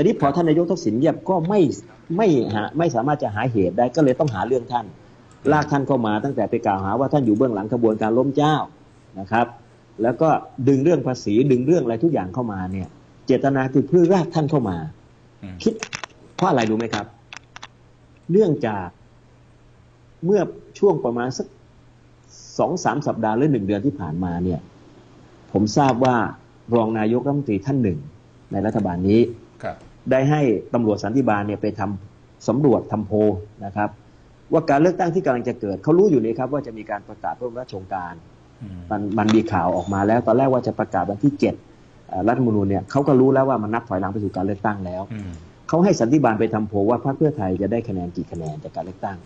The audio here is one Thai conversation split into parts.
แต่นี้พอท่านนายกทักษิณเงียบก็ไม่ไม่หาไม่สามารถจะหาเหตุได้ก็เลยต้องหาเรื่องท่าน ลากท่านเข้ามาตั้งแต่ไปกล่าวหาว่าท่านอยู่เบื้องหลังกระบวนการล้มเจ้านะครับ แล้วก็ดึงเรื่องภาษีดึงเรื่องอะไรทุกอย่างเข้ามาเนี่ย เจตนาคือเพื่อรากท่านเข้ามา คิดเพราะอะไรรู้ไหมครับ เนื่องจากเมื่อช่วงประมาณสักสองสามสัปดาห์หรือหนึ่งเดือนที่ผ่านมาเนี่ย ผมทราบว่ารองนายกรัฐมนตรีท่านหนึ่งในรัฐบาลนี้ครับ ได้ให้ตำรวจสันติบาลเนี่ยไปทำสำรวจทำโพนะครับ ว่าการเลือกตั้งที่กำลังจะเกิดเขารู้อยู่นี่ครับ ว่าจะมีการประกาศเพิ่มราชองการมันมันมีข่าวออกมาแล้ว ตอนแรกว่าจะประกาศวันที่เจ็ดรัฐมนูญเนี่ยเขาก็รู้แล้วว่ามันนับถอยหลังไปสู่การเลือกตั้งแล้วเขาให้สันติบาลไปทำโพว่าพรรคเพื่อไทยจะได้คะแนนกี่คะแนนจากการเลือกตั้ง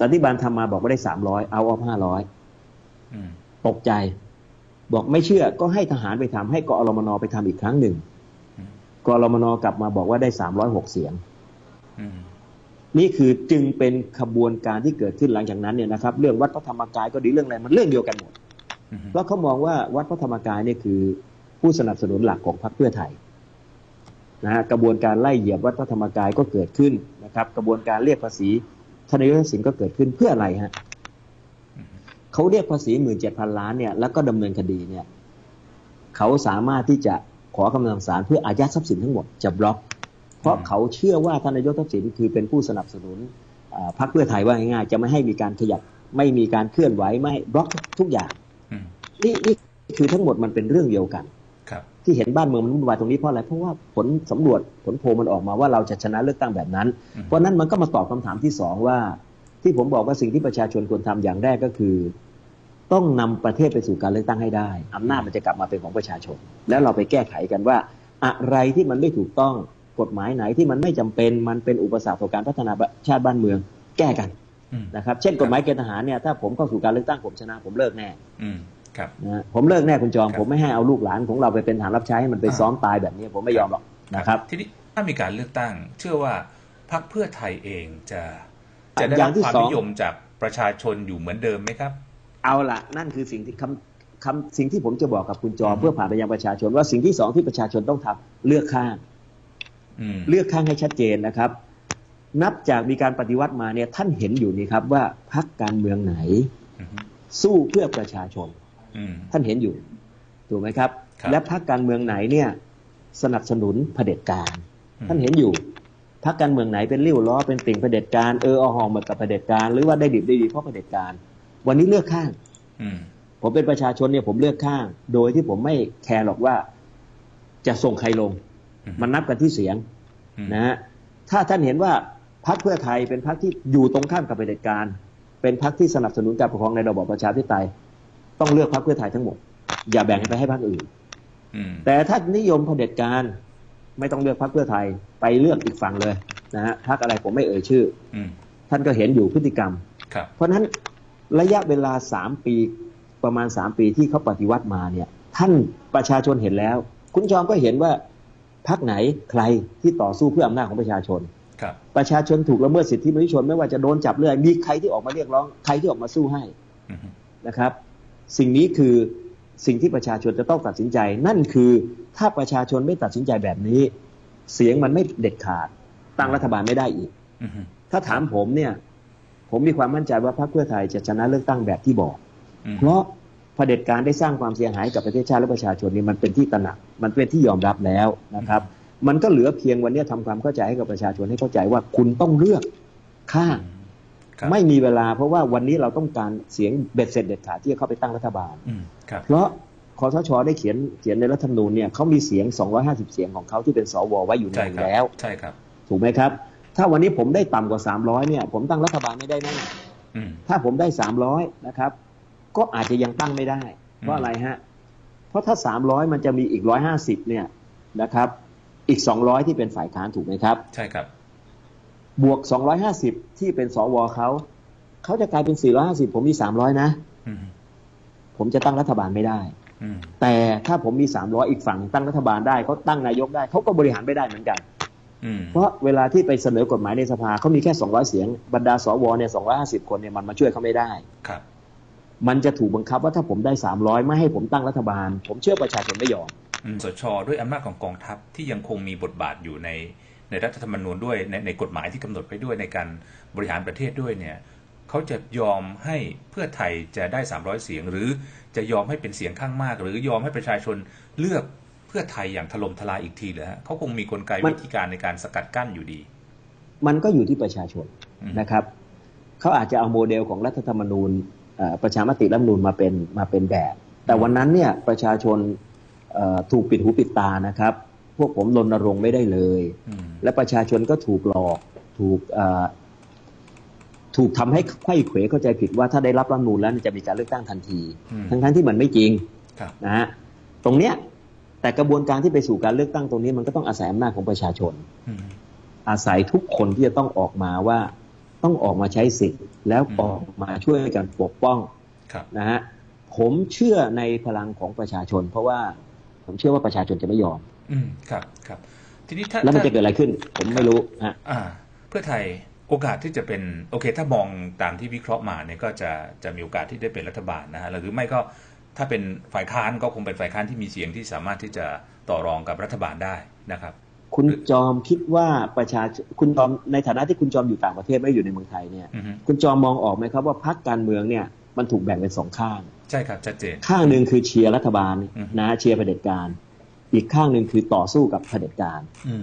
สันติบาลทำมาบอกว่าได้สามร้อยเอาออฟห้าร้อยตกใจ บอกไม่เชื่อก็ให้ทหารไปทำให้กอรมนไปทำอีกครั้งหนึ่ง กอรมนกลับมาบอกว่าได้สามร้อยหกเสียงอืมนี่คือจึงเป็นขบวนการที่เกิดขึ้นหลังจากนั้นเนี่ยนะครับ เรื่องวัดพระธรรมกายก็ดีเรื่องอะไรมันเรื่องเดียวกันหมดอืมเพราะเขามองว่าวัดพระธรรมกายเนี่ยคือ ผู้สนับสนุนหลักของพรรคเพื่อไทยนะฮะกระบวนการไล่เหยียบวัดพระธรรมกายก็เกิดขึ้นนะครับ กระบวนการเรียกภาษีทนายกทักษิณก็เกิดขึ้นเพื่ออะไรฮะอืมเขาเรียกภาษีหมื่นเจ็ดพันล้านเนี่ยแล้วก็ดำเนินคดีเนี่ยเขาสามารถที่จะ ขอกำลังศาลเพื่ออายัดทรัพย์สินทั้งหมดจะบล็อก เพราะเขาเชื่อว่าทานนายกทักษิณคือเป็นผู้สนับสนุนอ่าพรรคเพื่อไทยว่าง่ายๆจะไม่ให้มีการขยับไม่มีการเคลื่อนไหวไม่ให้บล็อกทุกอย่างอืมนี่นี่คือทั้งหมดมันเป็นเรื่องเดียวกันครับที่เห็นบ้านเมืองมันวุ่นวายตรงนี้เพราะอะไรเพราะว่าผลสำรวจผลโพลมันออกมาว่าเราจะชนะเลือกตั้งแบบนั้นอืมเพราะฉะนั้นมันก็มาตอบคำถามที่สองว่า ที่ผมบอกว่าสิ่งที่ประชาชนควรทำอย่างแรกก็คือ ต้องนำประเทศไปสู่การเลือกตั้งให้ได้อำนาจมันจะกลับมาเป็นของประชาชน แล้วเราไปแก้ไขกันว่า อะไรที่มันไม่ถูกต้องกฎหมายไหนที่มันไม่จำเป็นมันเป็นอุปสรรคต่อการพัฒนาชาติบ้านเมือง แก้กันอืมนะครับเช่นกฎหมายเกณฑ์ทหารเนี่ยถ้าผมเข้าสู่การเลือกตั้งผมชนะ ผมเลิกแน่อืมครับนะฮะผมเลิกแน่คุณจอมครับผมไม่ให้เอาลูกหลานของเราไปเป็นฐานรับใช้ให้มันไปอ่าซ้อมตายแบบนี้ผมไม่ยอมหรอกนะครับ ทีนี้ถ้ามีการเลือกตั้ง เชื่อว่าพรรคเพื่อไทยเองจะอะจะได้อย่ารับงที่ความสองนิยมจากประชาชนอยู่เหมือนเดิมไหมครับ เอาละนั่นคือสิ่งที่คำคำสิ่งที่ผมจะบอกกับคุณจอมอืมเพื่อผ่านไปยังประชาชน ว่าสิ่งที่สองที่ประชาชนต้องทำเลือกข้างอืมเลือกข้างให้ชัดเจนนะครับ นับจากมีการปฏิวัติมาเนี่ยท่านเห็นอยู่นี่ครับว่าพรรคการเมืองไหนอืมสู้เพื่อประชาชนอืมท่านเห็นอยู่ถูกไหมครับครับและพรรคการเมืองไหนเนี่ย สนับสนุนเผด็จการอืมท่านเห็นอยู่พรรคการเมืองไหนเป็นริ้วล้อเป็นติ่งเผด็จการเออเอาหองมากับเผด็จการ หรือว่าได้ดิบได้ดีเพราะเผด็จการ วันนี้เลือกข้างอืมผมเป็นประชาชนเนี่ยผมเลือกข้าง โดยที่ผมไม่แคร์หรอกว่า จะส่งใครลงอืมมันนับกันที่เสียงอืมนะฮะถ้าท่านเห็นว่าพรรคเพื่อไทยเป็นพรรคที่อยู่ตรงข้ามกับเผด็จการ เป็นพรรคที่สนับสนุนการปกครองในระบอบประชาธิปไตย ต้องเลือกพรรคเพื่อไทยทั้งหมด อย่าแบ่งไปให้พรรคอื่นอืมแต่ถ้านิยมเผด็จการไม่ต้องเลือกพรรคเพื่อไทยไปเลือกอีกฝั่งเลยนะฮะพรรคอะไรผมไม่เอ่ยชื่ออืมท่านก็เห็นอยู่พฤติกรรมครับเพราะฉะนั้น ระยะเวลาสามปีประมาณสามปีที่เขาปฏิวัติมาเนี่ย ท่านประชาชนเห็นแล้ว คุณจอมก็เห็นว่าพรรคไหนใครที่ต่อสู้เพื่ออำนาจของประชาชนครับประชาชนถูกละเมิดสิทธิมนุษยชนไม่ว่าจะโดนจับเรื่อยมีใครที่ออกมาเรียกร้องใครที่ออกมาสู้ให้อืมนะครับ สิ่งนี้คือสิ่งที่ประชาชนจะต้องตัดสินใจ นั่นคือถ้าประชาชนไม่ตัดสินใจแบบนี้ เสียงมันไม่เด็ดขาดตั้งรัฐบาลไม่ได้อีกอืมถ้าถามผมเนี่ย ผมมีความมั่นใจว่าพรรคเพื่อไทยจะชนะเลือกตั้งแบบที่บอกอืมเพราะเผด็จการได้สร้างความเสียหายกับประเทศชาติและประชาชนนี่มันเป็นที่ตระหนัก มันเป็นที่ยอมรับแล้วนะครับ มันก็เหลือเพียงวันนี้ทำความเข้าใจให้กับประชาชนให้เข้าใจว่าคุณต้องเลือกข้างครับไม่มีเวลาเพราะว่าวันนี้เราต้องการเสียงเบ็ดเสร็จเด็ดขาดที่จะเข้าไปตั้งรัฐบาลอืมครับเพราะคอสชได้เขียนเขียนในรัฐธรรมนูญเนี่ยเขามีเสียง 250 เสียงของเขาที่เป็นสวไว้อยู่ในใช่อยู่ครับแล้วใช่ครับ ถูกไหมครับ ถ้าวันนี้ผมได้ต่ำกว่า300เนี่ย ผมตั้งรัฐบาลไม่ได้แน่อืมถ้าผมได้สามร้อยนะครับ ก็อาจจะยังตั้งไม่ได้ เพราะอะไรฮะ เพราะถ้าสามร้อยมันจะมีอีกร้อยห้าสิบเนี่ยนะครับ อีกสองร้อยที่เป็นฝ่ายค้านถูกไหมครับ ใช่ครับ บวกสองร้อยห้าสิบที่เป็นสวเขาเขาจะกลายเป็นสี่ร้อยห้าสิบผมมีสามร้อยนะอืมผมจะตั้งรัฐบาลไม่ได้อืมแต่ถ้าผมมีสามร้อยอีกฝั่งตั้งรัฐบาลได้เขาตั้งนายกได้เขาก็บริหารไม่ได้เหมือนกันอืม เพราะเวลาที่ไปเสนอกฎหมายในสภาเขามีแค่สองร้อยเสียง บรรดาสวเนี่ยสองร้อยห้าสิบคนเนี่ยมันมาช่วยเขาไม่ได้ครับ มันจะถูกบังคับว่าถ้าผมได้ 300 ไม่ให้ผมตั้งรัฐบาล ผมเชื่อประชาชนไม่ยอมอืมสชด้วยอำนาจของกองทัพที่ยังคงมีบทบาทอยู่ในในรัฐธรรมนูญด้วยในในกฎหมายที่กำหนดไปด้วยในการบริหารประเทศด้วยเนี่ยเขาจะยอมให้เพื่อไทยจะได้ 300 เสียง หรือจะยอมให้เป็นเสียงข้างมาก หรือยอมให้ประชาชนเลือก เพื่อไทยอย่างถล่มทลายอีกทีเหรอฮะเขาคงมีกลไกมันวิธีการในการสกัดกั้นอยู่ดี มันก็อยู่ที่ประชาชนอืมนะครับเขาอาจจะเอาโมเดลของรัฐธรรมนูญเอ่อประชามติรัฐธรรมนูญมาเป็นมาเป็นแบบ แต่วันนั้นเนี่ยประชาชนเอ่อถูกปิดหูปิดตานะครับ พวกผมรณรงค์ไม่ได้เลยอืมและประชาชนก็ถูกหลอกถูกเอ่อถูกทำให้ไขว้เขวเข้าใจผิดว่าถ้าได้รับรัฐธรรมนูญแล้วจะมีการเลือกตั้งทันทีอืมทั้งทั้งๆที่มันไม่จริงครับนะฮะตรงเนี้ย แต่กระบวนการที่ไปสู่การเลือกตั้งตรงนี้มันก็ต้องอาศัยอำนาจของประชาชนอืมอาศัยทุกคนที่จะต้องออกมาว่าต้องออกมาใช้สิทธิ์ แล้วอืมออกมาช่วยกันปกป้องครับนะฮะผมเชื่อในพลังของประชาชน เพราะว่าผมเชื่อว่าประชาชนจะไม่ยอม อืมครับครับ ทีนี้ถ้าแล้วมันถ้าจะเกิดอะไรขึ้น ผมไม่รู้ฮะอ่า เพื่อไทยโอกาสที่จะเป็นโอเค ถ้ามองตามที่วิเคราะห์มาเนี่ยก็จะจะมีโอกาสที่ได้เป็นรัฐบาลนะฮะหรือไม่ก็ ถ้าเป็นฝ่ายค้านก็คงเป็นฝ่ายค้านที่มีเสียงที่สามารถที่จะต่อรองกับรัฐบาลได้นะครับ คุณจอมคิดว่าประชาชนคุณจอมในฐานะที่คุณจอมอยู่ต่างประเทศไม่ได้อยู่ในเมืองไทยเนี่ยอือฮึคุณจอมมองออกไหมครับว่าพรรคการเมืองเนี่ยมันถูกแบ่งเป็นสองข้าง ใช่ครับชัดเจนข้างหนึ่งคือเชียร์รัฐบาลอืมนะเชียร์เผด็จการ อีกข้างหนึ่งคือต่อสู้กับเผด็จการอื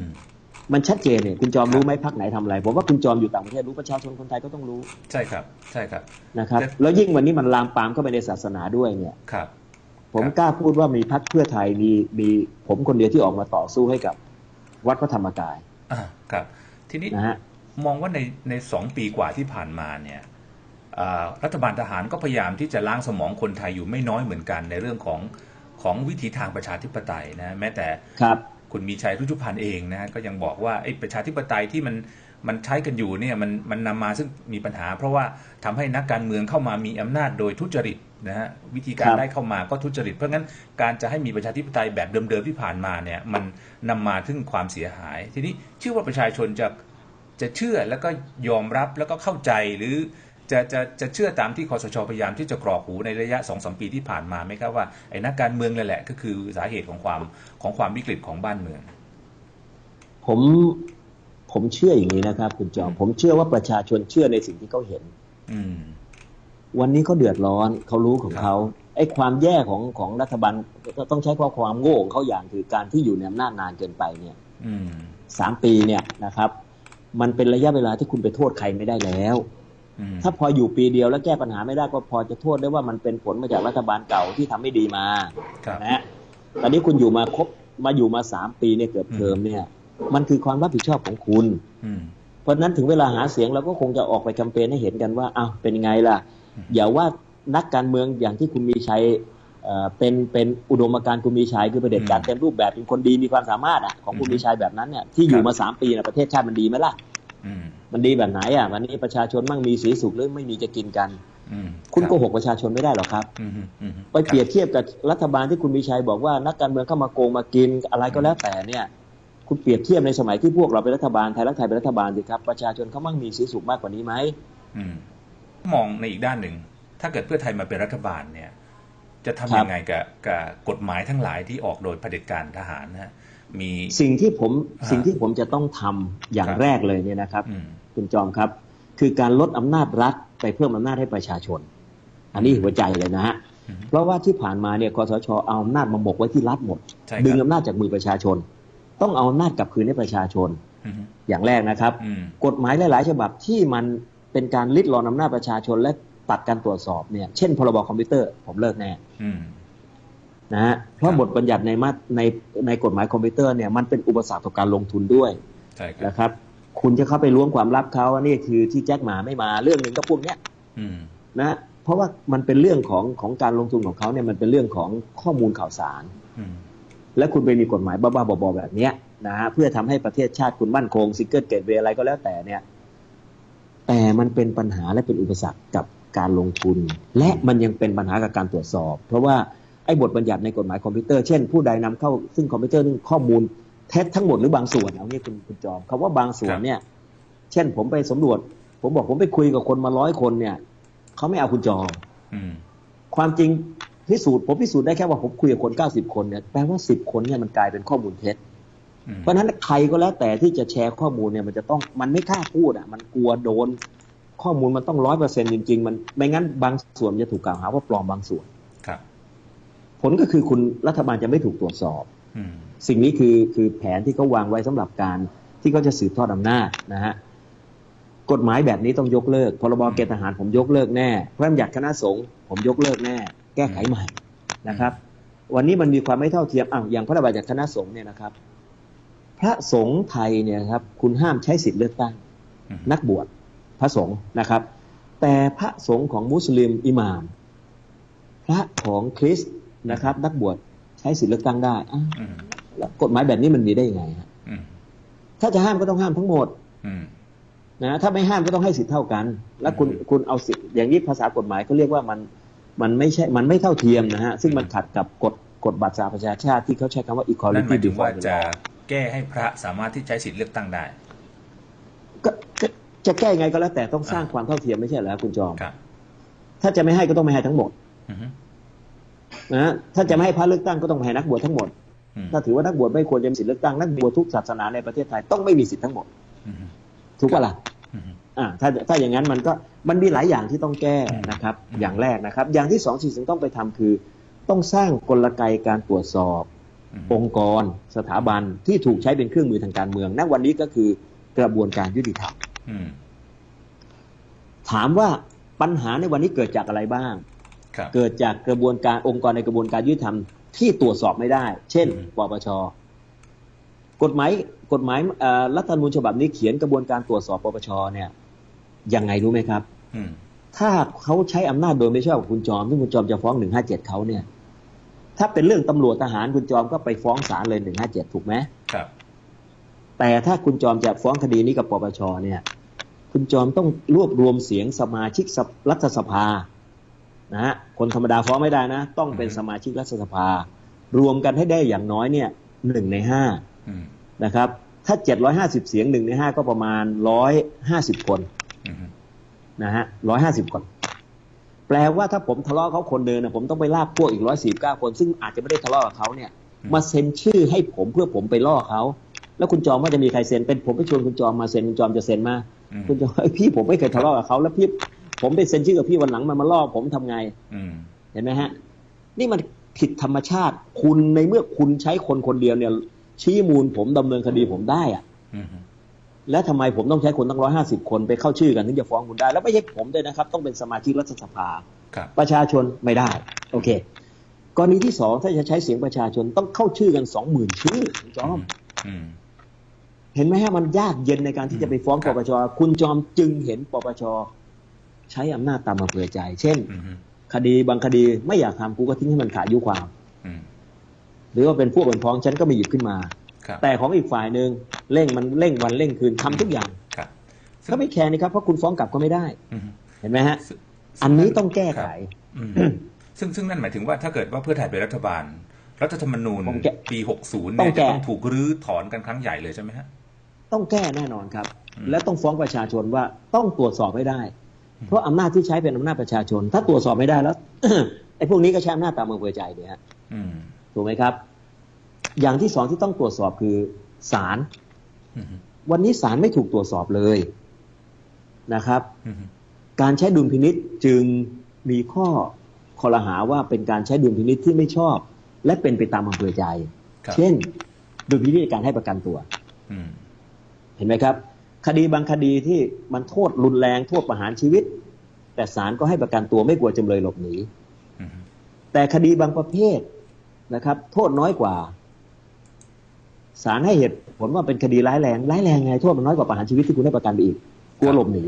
มมันชัดเจนเนี่ยคุณจอมครับรู้ไหมพักไหนทำอะไรผมว่าคุณจอมอยู่ต่างประเทศรู้ประชาชนคนไทยก็ต้องรู้ ใช่ครับใช่ครับนะครับแต่แล้วยิ่งวันนี้มันลามปามเข้าไปในศาสนาด้วยเนี่ยครับ ผมครับกล้าพูดว่ามีพักเพื่อไทยมีมีผมคนเดียวที่ออกมาต่อสู้ให้กับ วัดพระธรรมกายอ่าครับ ทีนี้นะฮะมองว่าในในสองปีกว่าที่ผ่านมาเนี่ยอ่ารัฐบาลทหารก็พยายามที่จะล้างสมองคนไทยอยู่ไม่น้อยเหมือนกันในเรื่องของของวิถีทางประชาธิปไตยนะแม้แต่ ครับคุณมีชัยรุจุพันธ์เองนะฮะก็ยังบอกว่าไอ้ประชาธิปไตยที่มันมันใช้กันอยู่เนี่ยมันมันนำมาซึ่งมีปัญหา เพราะว่าทำให้นักการเมืองเข้ามามีอำนาจโดยทุจริตนะฮะวิธีการครับได้เข้ามาก็ทุจริต เพราะงั้นการจะให้มีประชาธิปไตยแบบเดิมๆที่ผ่านมาเนี่ยมันนำมาถึงความเสียหาย ทีนี้เชื่อว่าประชาชนจะจะเชื่อแล้วก็ยอมรับแล้วก็เข้าใจหรือ จะจะจะเชื่อตามที่คอสชพยายามที่จะกรอกหูในระยะสองสมปีที่ผ่านมาไหมครับว่าไอ้นักการเมืองนั่นแหละ ก็คือสาเหตุของความของความวิกฤตของบ้านเมือง ผมผมเชื่ออย่างนี้นะครับ คุณจอมผมเชื่อว่าประชาชนเชื่อในสิ่งที่เขาเห็น อืมวันนี้เขาเดือดร้อนเขารู้ของครับเขาไอ้ความแย่ของของรัฐบาลต้องใช้ข้อความโง่ของเขาอย่างคือการที่อยู่ในอำนาจนานเกินไปเนี่ยอืมสามปีเนี่ยนะครับ มันเป็นระยะเวลาที่คุณไปโทษใครไม่ได้แล้วอืม ถ้าพออยู่ปีเดียวแล้วแก้ปัญหาไม่ได้ก็พอจะโทษได้ว่ามันเป็นผลมาจากรัฐบาลเก่าที่ทำไม่ดีมาครับนะฮะตอนนี้คุณอยู่มาครบมาอยู่มาสามปีเนี่ยเกือบเทอมเนี่ย มันคือความรับผิดชอบของคุณอืมเพราะฉะนั้นถึงเวลาหาเสียงเราก็คงจะออกไปแคมเปญให้เห็นกันว่าอ้าวเป็นยังไงล่ะอืมอย่าว่านักการเมืองอย่างที่คุณมีชัยเอ่อเป็นเป็นอุดมการณ์คุณมีชัยคือประเผด็จการเต็มรูปแบบเป็นคนดีมีความสามารถอะของคุณมีชัยแบบนั้นเนี่ยที่อยู่มาสามปีนะประเทศชาติมันดีไหมล่ะอื มมันดีแบบไหนอะวันนี้ประชาชนมั่งมีสีสุขหรือไม่มีจะกินกันอืมคุณรับโกหกประชาชนไม่ได้หรอกครับอืมอืมไปเปรียบเทียบกับรัฐบาลที่คุณมีชัยบอกว่านักการเมืองเข้ามาโกงมากินอะไรก็แล้วแต่เนี่ย คุณเปรียบเทียบในสมัยที่พวกเราเป็นรัฐบาลไทยรักไทยเป็นรัฐบาลสิครับประชาชนเขามั่งมีสีสุขมากกว่านี้ไหมอืมมองในอีกด้านหนึ่ง ถ้าเกิดเพื่อไทยมาเป็นรัฐบาลเนี่ย จะทำครับยังไงกับกับกฎหมายทั้งหลายที่ออกโดยเผด็จการทหารนะฮะมีสิ่งที่ผมอ่าสิ่งที่ผมจะต้องทำอย่างครับแรกเลยเนี่ยนะครับอืม คุณจอมครับ คือการลดอำนาจรัฐไปเพิ่มอำนาจให้ประชาชน อันนี้หัวใจเลยนะฮะอืมเพราะว่าที่ผ่านมาเนี่ยคอสชเอาอำนาจมาหมกไว้ที่รัฐหมดใช่ครับดึงอำนาจจากมือประชาชน ต้องเอาอำนาจกลับคืนให้ประชาชนอืมอย่างแรกนะครับอืมกฎหมายหลาย ๆ ฉบับที่มันเป็นการลิดรอนอำนาจประชาชนและตัดการตรวจสอบเนี่ย เช่นพรบคอมพิวเตอร์ผมเลิกแน่อืมนะฮะเพราะครับบทบัญญัติในมาตในในกฎหมายคอมพิวเตอร์เนี่ยมันเป็นอุปสรรคต่อการลงทุนด้วยใช่ครับนะครับ คุณจะเข้าไปล้วงความลับเขาอันนี้คือที่แจ็คหมาไม่มาเรื่องหนึ่งก็พวกเนี้ยอืมนะฮะเพราะว่ามันเป็นเรื่องของของการลงทุนของเขาเนี่ยมันเป็นเรื่องของข้อมูลข่าวสารอืมและคุณไปมีกฎหมายบ้าๆบอๆแบบเนี้ยนะฮะเพื่อทำให้ประเทศชาติคุณมั่นคงซิงเกิลเกตเวอะไรก็แล้วแต่เนี่ย แต่มันเป็นปัญหาและเป็นอุปสรรคกับการลงทุน และมันยังเป็นปัญหากับการตรวจสอบ เพราะว่าไอ้บทบัญญัติในกฎหมายคอมพิวเตอร์เช่นผู้ใดนำเข้าซึ่งคอมพิวเตอร์นี่ข้อมูล เท็จทั้งหมดหรือบางส่วนเอางี้คุณคุณจอมคำว่าบางส่วนเนี่ย เช่นผมไปสำรวจ ผมบอกผมไปคุยกับคนมาร้อยคนเนี่ยเขาไม่เอาคุณจอมอืมความจริงพิสูจน์ผมพิสูจน์ได้แค่ว่าผมคุยกับคน90คนเนี่ยแปลว่า10คนเนี่ยมันกลายเป็นข้อมูลเท็จอืมเพราะฉะนั้นใครก็แล้วแต่ที่จะแชร์ข้อมูลเนี่ยมันจะต้องมันไม่กล้าพูดอะ มันกลัวโดน ข้อมูลมันต้องร้อยเปอร์เซ็นจริง ๆ มันไม่งั้นบางส่วนจะถูกกล่าวหาว่าปลอมบางส่วนครับ ผลก็คือคุณรัฐบาลจะไม่ถูกตรวจสอบอืม สิ่งนี้คือคือแผนที่เขาวางไว้สำหรับการที่เขาจะสืบทอดอำนาจนะฮะกฎหมายแบบนี้ต้องยกเลิกพรบเกณฑ์ทหารผมยกเลิกแน่พระราชบัญญัติคณะสงฆ์ผมยกเลิกแน่ แก้ไขใหม่นะครับ วันนี้มันมีความไม่เท่าเทียมอะอย่างพระราชบัญญัติคณะสงฆ์เนี่ยนะครับ พระสงฆ์ไทยเนี่ยครับ คุณห้ามใช้สิทธิ์เลือกตั้งอืมนักบวชพระสงฆ์นะครับ แต่พระสงฆ์ของมุสลิมอิหม่าม พระของคริสต์นะครับ นักบวช ใช้สิทธิ์เลือกตั้งได้อ้าวอืมแล้วกฎหมายแบบนี้มันมีได้ยังไงฮะอืมถ้าจะห้ามก็ต้องห้ามทั้งหมดอืมนะถ้าไม่ห้ามก็ต้องให้สิทธิ์เท่ากัน แล้วคุณคุณเอาสิทธิ์อย่างนี้ภาษากฎหมายเขาเรียกว่ามันมันไม่ใช่มันไม่เท่าเทียมนะฮะซึ่งมันขัดกับกฎกฎบัตรสหประชาชาติที่เขาใช้คำว่านั่นห equality มายถึงว่า before the จะ law แก้ให้พระสามารถที่ใช้สิทธิ์เลือกตั้งได้ก็ก็จะแก้ไงก็แล้วแต่ต้องสร้างความเท่าเทียมไม่ใช่เหรอคุณจอมครับถ้าจะไม่ให้ก็ต้องไม่ให้ทั้งหมดอืม นะฮะถ้าจะไม่ให้พระเลือกตั้งก็ต้องไม่ให้นักบวชทั้งหมดอืมถ้าถือว่านักบวชไม่ควรจะมีสิทธิ์เลือกตั้งนักบวชทุกศาสนาในประเทศไทยต้องไม่มีสิทธิ์ทั้งหมดอืมถูกปะล่ะอืมอ่าถ้าถ้าอย่างนั้นมันก็มันมีหลายอย่างที่ต้องแก้นะครับอืมอย่างแรกนะครับ อย่างที่สองที่สิ่งต้องไปทำคือ ต้องสร้างกลไกการตรวจสอบอืมองค์กร สถาบันที่ถูกใช้เป็นเครื่องมือทางการเมืองณวันนี้ก็คือกระบวนการยุติธรรมอืมถามว่าปัญหาในวันนี้เกิดจากอะไรบ้างครับ เกิดจากกระบวนการองค์กรในกระบวนการยุติธรรมที่ตรวจสอบไม่ได้ เช่นอืมปปชกฎหมายกฎหมายเอ่อรัฐธรรมนูญฉบับนี้เขียนกระบวนการตรวจสอบปปชเนี่ยยังไงรู้ไหมครับอืมถ้าเขาใช้อำนาจโดยไม่ชอบกับคุณจอมซึ่งคุณจอมจะฟ้องหนึ่งห้าเจ็ดเขาเนี่ย ถ้าเป็นเรื่องตำรวจทหารคุณจอมก็ไปฟ้องศาลเลยหนึ่งห้าเจ็ดถูกไหมครับ แต่ถ้าคุณจอมจะฟ้องคดีนี้กับปปชเนี่ย คุณจอมต้องรวบรวมเสียงสมาชิกสภรัฐสภา นะฮะคนธรรมดาฟ้องไม่ได้นะ ต้องเป็นอืมสมาชิกรัฐสภา รวมกันให้ได้อย่างน้อยเนี่ยหนึ่งในห้าอืมนะครับ ถ้าเจ็ดร้อยห้าสิบเสียงหนึ่งในห้าก็ประมาณร้อยห้าสิบคนอืมนะฮะร้อยห้าสิบคน แปลว่าถ้าผมทะเลาะเขาคนเดินนะผมต้องไปลากพวกอีกร้อยสี่เก้าคน ซึ่งอาจจะไม่ได้ทะเลาะกับเขาเนี่ย มาเซ็นชื่อให้ผมเพื่อผมไปล่อเขาแล้วคุณจอมว่าจะมีใครเซ็นเป็นผมไปชวนคุณจอมมาเซ็นคุณจอมจะเซ็นมาอืมคุณจอมเอ้ยพี่ผมไม่เคยทะเลาะกับเขาแล้วพี่ ผมไปเซ็นชื่อกับพี่วันหลังมันมาล่อผมทำไงอืมเห็นไหมฮะ นี่มันผิดธรรมชาติ คุณในเมื่อคุณใช้คนคนเดียวเนี่ย ชี้มูลผมดำเนินคดีผมได้อะอืมแล้วทำไมผมต้องใช้คนตั้งร้อยห้าสิบคนไปเข้าชื่อกันถึงจะฟ้องคุณได้ แล้วไม่ใช่ผมด้วยนะครับ ต้องเป็นสมาชิกรัฐสภาครับประชาชนไม่ได้ โอเคกรณีที่สองถ้าจะใช้เสียงประชาชนต้องเข้าชื่อกันสองหมื่นชื่อคุณจอมอืมเห็นไหมฮะมันยากเย็นในการที่จะไปฟ้องครัปบปชคุณจอมจึงเห็นปปช ใช้อำนาจตามอำเภอใจ เช่นอืมคดีบางคดีไม่อยากทำกูก็ทิ้งให้มันขาดอายุความอืมหรือว่าเป็นพวกเป็นพ้องฉันก็ไม่หยิบขึ้นมาครับแต่ของอีกฝ่ายหนึ่งเร่งมันเร่งวันเร่งคืนทำทุกอย่างครับก็ไม่แคร์นี่ครับเพราะคุณฟ้องกลับก็ไม่ได้อืมเห็นไหมฮะซึ่งอันนี้ต้องแก้ไขอืมซึ่งซึ่งนั่นหมายถึงว่าถ้าเกิดว่าเพื่อไทยเป็นรัฐบาล รัฐธรรมนูญต้องแก้ปี 60ต้เนี่อยงแก้จะต้องถูกรื้อถอนกันครั้งใหญ่เลยใช่ไหมฮะต้องแก้แน่นอนครับอืมและต้องฟ้องประชาชนว่าต้องตรวจสอบให้ได้ เพราะอำนาจที่ใช้เป็นอำนาจประชาชน ถ้าตรวจสอบไม่ได้แล้วไอ้พวกนี้ก็ใช้อำนาจตามอำเภอใจเนี่ยฮะอืมถูกไหมครับ อย่างที่สองที่ต้องตรวจสอบคือศาลอืมวันนี้ศาลไม่ถูกตรวจสอบเลยนะครับอืมการใช้ดุลพินิษจึงมีข้อคอรหาว่าเป็นการใช้ดุลพินิษที่ไม่ชอบ และเป็นไปตามอำเภอใจครับเช่น ดุลพินิษในการให้ประกันตัวอืมเห็นไหมครับ คดีบางคดีที่มันโทษรุนแรงโทษประหารชีวิต แต่ศาลก็ให้ประกันตัวไม่กลัวจำเลยหลบหนีแต่คดีบางประเภทนะครับ โทษน้อยกว่าศาลให้เหตุผลว่าเป็นคดีร้ายแรงร้ายแรงไงโทษมันน้อยกว่าประหารชีวิตที่คุณให้ประกันไปอีกกลัวหลบหนี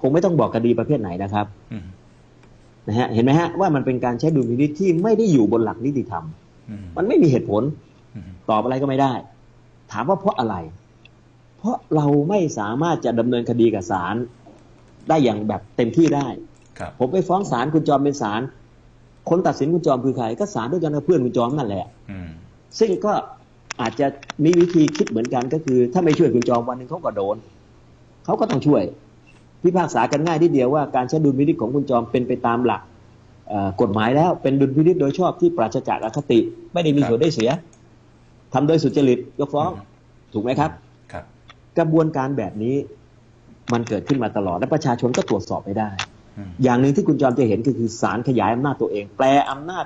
คงไม่ต้องบอกคดีประเภทไหนนะครับนะฮะเห็นไหมฮะว่ามันเป็นการใช้ดุลพินิจที่ไม่ได้อยู่บนหลักนิติธรรม มันไม่มีเหตุผล ตอบอะไรก็ไม่ได้ ถามว่าเพราะอะไร เพราะเราไม่สามารถจะดำเนินคดีกับศาลได้อย่างแบบเต็มที่ได้ครับผมไปฟ้องศาลคุณจอมเป็นศาลคนตัดสินคุณจอมคือใคร ก็ศาลด้วยกันกับเพื่อนคุณจอมนั่นแหละอืมซึ่งก็อาจจะมีวิธีคิดเหมือนกันก็คือ ถ้าไม่ช่วยคุณจอมวันหนึ่งเขาก็โดนเขาก็ต้องช่วย พิพากษากันง่ายทีเดียวว่าการใช้ดุลพินิจของคุณจอมเป็นไปตามหลักเอ่อกฎหมายแล้วเป็นดุลพินิจโดยชอบที่ปราศจากอคติ ไม่ได้มีครับส่วนได้เสียทำโดยสุจริตยกฟ้องอืมถูกไหมครับครับ กระบวนการแบบนี้มันเกิดขึ้นมาตลอด และประชาชนก็ตรวจสอบไม่ได้อืมอย่างหนึ่งที่คุณจอมจะเห็นก็คือศาลขยายอำนาจตัวเอง แปลอำนาจ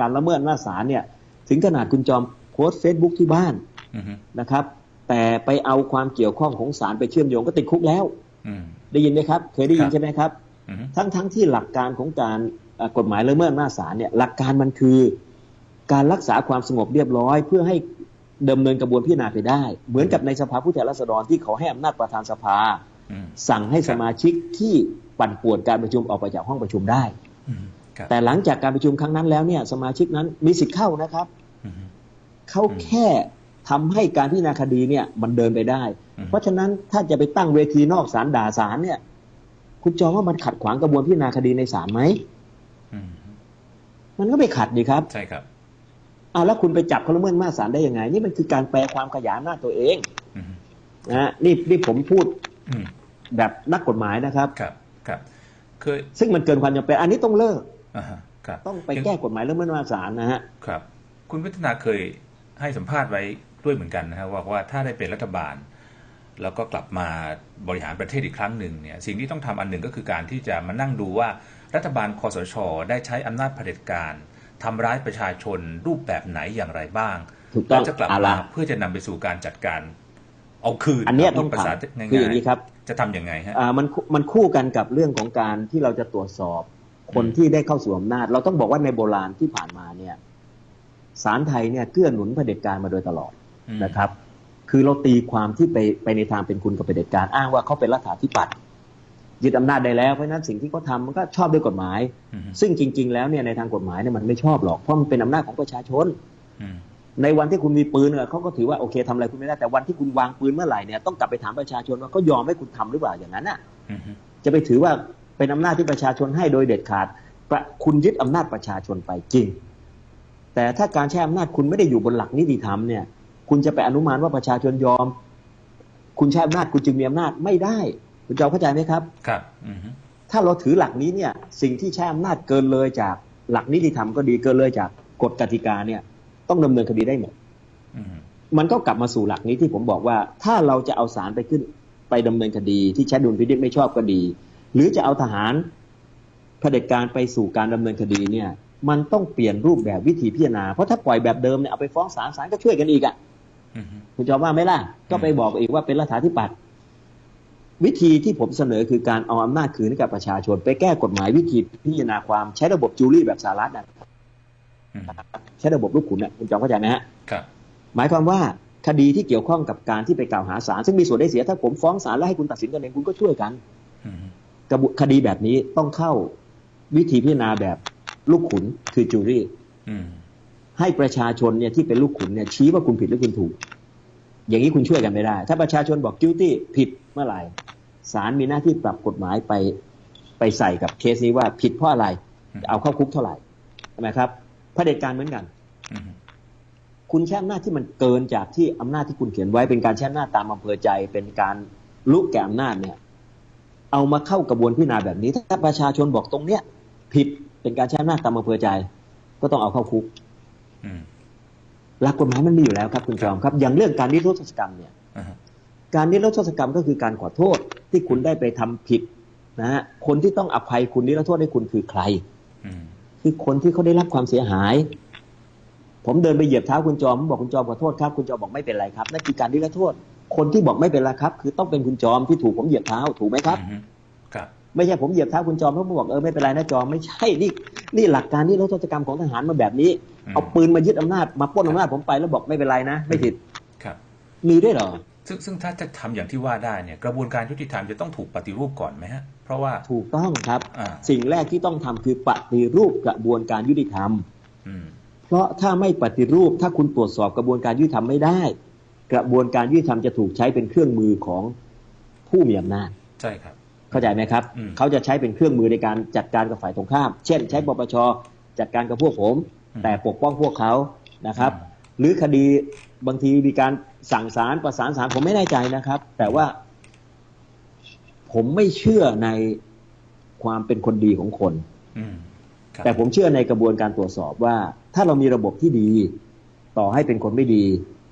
การละเมิดอำนาจศาลเนี่ย ถึงขนาดคุณจอมโพสเฟซบุ๊กที่บ้านอืมนะครับ แต่ไปเอาความเกี่ยวข้องของศาลไปเชื่อมโยงก็ติดคุกแล้วอืมได้ยินไหมครับ เคยได้ยิครันบใช่ไหมครับอืมทั้งทั้งที่หลักการของการเอ่อกฎหมายละเมิดอำนาจศาลเนี่ยหลักการมันคือ การรักษาความสงบเรียบร้อย เพื่อให้ ดำเนินกระบวนพิจารณาไปได้ เหมือนกับในสภาผู้แทนราษฎรที่เขาให้อำนาจประธานสภาอืมสั่งให้สมาชิกที่ปั่นป่วนการประชุมออกไปจากห้องประชุมได้อืมครับแต่หลังจากการประชุมครั้งนั้นแล้วเนี่ย สมาชิกนั้นมีสิทธิ์เข้านะครับอืมเขาอืมแค่ทำให้การพิจารณาคดีเนี่ย มันเดินไปได้อืมเพราะฉะนั้นถ้าจะไปตั้งเวทีนอกศาลด่าศาลเนี่ย คุณจองว่ามันขัดขวางกระบวนพิจารณาคดีในศาลไหมอืมมันก็ไม่ขัดดีครับ ใช่ครับ อ้าวแล้วคุณไปจับเขาละเมิดอำนาจศาลได้ยังไง นี่มันคือการแปลความขยายอำนาจตัวเองอืมนะฮะนี่นี่ผมพูดอืมแบบนักกฎหมายนะครับครับครับเคยซึ่งมันเกินความจำเป็นอันนี้ต้องเลิกอ่าฮะครับต้องไปแก้กฎหมายละเมิดอำนาจศาลนะฮะครับ คุณวิทนาเคยให้สัมภาษณ์ไว้ด้วยเหมือนกันนะครับว่าว่าถ้าได้เป็นรัฐบาล แล้วก็กลับมาบริหารประเทศอีกครั้งหนึ่งเนี่ยสิ่งที่ต้องทำอันหนึ่งก็คือการที่จะมานั่งดูว่ารัฐบาลคอสช ได้ใช้อำนาจเผด็จการ ทำร้ายประชาชนรูปแบบไหนอย่างไรบ้างถูกต้องแล้วจะกลับเอามาละเพื่อจะนำไปสู่การจัดการ เอาคืนอันเนี้ยต้องภาษาทำง่ายคืออย่างนี้ครับๆจะทำยังไงฮะอ่ามันมันคู่กันกับเรื่องของการที่เราจะตรวจสอบ คนที่ได้เข้าสู่อำนาจ เราต้องบอกว่าในโบราณที่ผ่านมาเนี่ยศาลไทยเนี่ยเกื้อหนุนเผด็จการมาโดยตลอดอืมนะครับ คือเราตีความที่ไปไปในทางเป็นคุณกับเผด็จการอ้างว่าเขาเป็นรัฐาธิปัตย์ ยึดอำนาจได้แล้วเพราะฉะนั้นสิ่งที่เขาทำมันก็ชอบด้วยกฎหมายอืมซึ่งจริง ๆ แล้วเนี่ยในทางกฎหมายเนี่ยมันไม่ชอบหรอกเพราะมันเป็นอำนาจของประชาชนอืมในวันที่คุณมีปืนเนี่ยเขาก็ถือว่าโอเคทำอะไรคุณไม่ได้แต่วันที่คุณวางปืนเมื่อไหร่เนี่ยต้องกลับไปถามประชาชนว่าเขายอมให้คุณทำหรือเปล่าอย่างนั้นน่ะอืมจะไปถือว่าเป็นอำนาจที่ประชาชนให้โดยเด็ดขาดประคุณยึดอำนาจประชาชนไปจริง แต่ถ้าการใช้อำนาจคุณไม่ได้อยู่บนหลักนิติธรรมเนี่ย คุณจะไปอนุมานว่าประชาชนยอม คุณใช้อำนาจคุณจึงมีอำนาจไม่ได้ คุณจอมเข้าใจไหมครับ ครับอืมถ้าเราถือหลักนี้เนี่ย สิ่งที่ใช้อำนาจเกินเลยจากหลักนิติธรรมก็ดีเกินเลยจากกฎกติกาเนี่ย ต้องดำเนินคดีได้หมดอืมมันก็กลับมาสู่หลักนี้ที่ผมบอกว่า ถ้าเราจะเอาสารไปขึ้น ไปดำเนินคดีที่ใช้ดุลพินิจไม่ชอบก็ดี หรือจะเอาทหารเผด็จการไปสู่การดำเนินคดีเนี่ย มันต้องเปลี่ยนรูปแบบวิธีพิจารณาเพราะถ้าปล่อยแบบเดิมเนี่ยเอาไปฟ้องศาลศาลก็ช่วยกันอีกอะ่ะอืมคุณจอมว่าไหมล่ะก็ไปบอกอีกว่าเป็นรัฐาธิปัตย์ วิธีที่ผมเสนอคือการเอาอำนาจคืนให้กับประชาชน ไปแก้กฎหมายวิธีพิจารณาความใช้ระบบจูรี่แบบสหรัฐนะอืมใช้ระบบลูกขุนนะคุณจอมเข้าใจไหมฮะครับหมายความว่าคดีที่เกี่ยวข้องกับการที่ไปกล่าวหาศาลซึ่งมีส่วนได้เสียถ้าผมฟ้องศาลแล้วให้คุณตัดสินกันเองคุณก็ช่วยกันอืมกระบวนคดีแบบนี้ต้องเข้าวิธีพิจารณาแบบลูกขุนคือจูรี่อืมให้ประชาชนเนี่ยที่เป็นลูกขุนเนี่ยชี้ว่าคุณผิดหรือคุณถูก อย่างนี้คุณช่วยกันไม่ได้ ถ้าประชาชนบอก guilty ผิดเมื่อไหร่ ศาลมีหน้าที่ปรับกฎหมายไปไปใส่กับเคสนี้ว่าผิดเพราะอะไรจะเอาเข้าคุกเท่าไหร่ใช่ไหมครับเผด็จการเหมือนกันอืมคุณใช้อำนาจที่มันเกินจากที่อำนาจที่คุณเขียนไว้เป็นการใช้อำนาจตามอำเภอใจเป็นการลุกแก่อำนาจเนี่ย เอามาเข้ากระบวนพิจารณาแบบนี้ ถ้าประชาชนบอกตรงเนี้ย ผิดเป็นการใช้อำนาจตามอำเภอใจ ก็ต้องเอาเข้าคุกอืมหลักกฎหมายมันมีอยู่แล้วครับคุณจอมครับ อย่างเรื่องการนิรโทษกรรมเนี่ยอ่าฮะการนิรโทษกรรมก็คือการขอโทษ ที่คุณได้ไปทำผิดนะฮะคนที่ต้องอภัยคุณนิรโทษให้คุณคือใครอืมคือคนที่เขาได้รับความเสียหาย ผมเดินไปเหยียบเท้าคุณจอมผมบอกคุณจอมขอโทษครับ คุณจอมบอกไม่เป็นไรครับนั่นคือการนิรโทษ คนที่บอกไม่เป็นไรครับ คือต้องเป็นคุณจอมที่ถูกผมเหยียบเท้าถูกไหมครับอืมครับ ไม่ใช่ผมเหยียบเท้าคุณจอมแล้วผมบอกเออไม่เป็นไรนะจอมไม่ใช่นี่นี่หลักการนิรโทษกรรมของทหารมาแบบนี้อืมเอาปืนมายึดอำนาจมาปล้นอำนาจผมไปแล้วบอกไม่เป็นไรนะ ไม่ผิดครับ มีด้วยเหรอ ซึ่งซึ่งถ้าจะทำอย่างที่ว่าได้เนี่ยกระบวนการยุติธรรมจะต้องถูกปฏิรูปก่อนไหมฮะ เพราะว่าถูกต้องครับอ่าสิ่งแรกที่ต้องทำคือปฏิรูปกระบวนการยุติธรรมอืมเพราะถ้าไม่ปฏิรูปถ้าคุณตรวจสอบกระบวนการยุติธรรมไม่ได้ กระบวนการยุติธรรมจะถูกใช้เป็นเครื่องมือของผู้มีอำนาจใช่ครับ เข้าใจไหมครับอืมเขาจะใช้เป็นเครื่องมือในการจัดการกับฝ่ายตรงข้าม เช่น ใช้ปปชจัดการกับพวกผม แต่ปกป้องพวกเขานะครับ หรือคดี บางทีมีการสั่งสารประสานสารผมไม่แน่ใจนะครับ แต่ว่า ผมไม่เชื่อในความเป็นคนดีของคนอืมครับแต่ผมเชื่อในกระบวนการตรวจสอบว่า ถ้าเรามีระบบที่ดี ต่อให้เป็นคนไม่ดี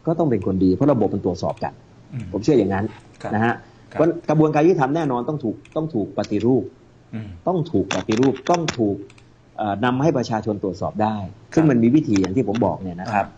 ก็ต้องเป็นคนดี เพราะระบบมันตรวจสอบกันอืมผมเชื่ออย่างนั้นครับนะฮะครับเพราะกระบวนการยุติธรรมแน่นอนต้องถูกต้องถูกปฏิรูปอืมต้องถูกปฏิรูปต้องถูกเอ่อนำให้ประชาชนตรวจสอบได้ ซึ่งมันมีวิธีอย่างที่ผมบอกเนี่ยนะครับอ่า